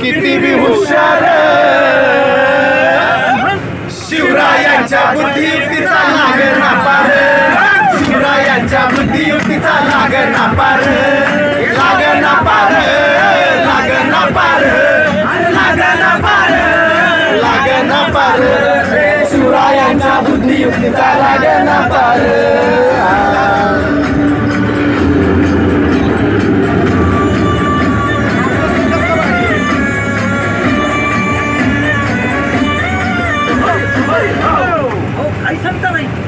किती बी हुशार शिवरायांच्या बुद्धियुक्तीचा नागर ना पार शिवरायांच्या बुद्धियुक्तीचा नागर ना नागर ना पार नागर ना पार नागर ना पार नागर ना पार तुमच्या बुद्धी युक्तीचा लागेना पार.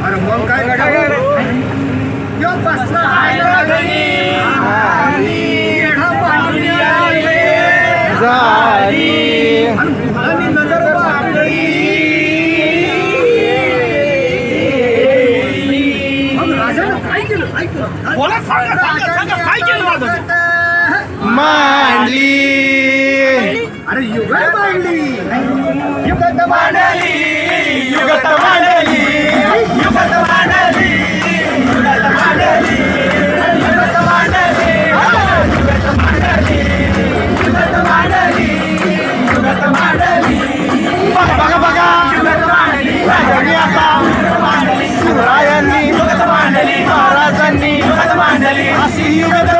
अरे मग काय घडा यो बसला. आहे मांडली अरे युगत मांडली युगत मांडली युगत मांडली युगत मांडली युगत मांडली युगत मांडली युगत मांडली युगत मांडली युगत मांडली you.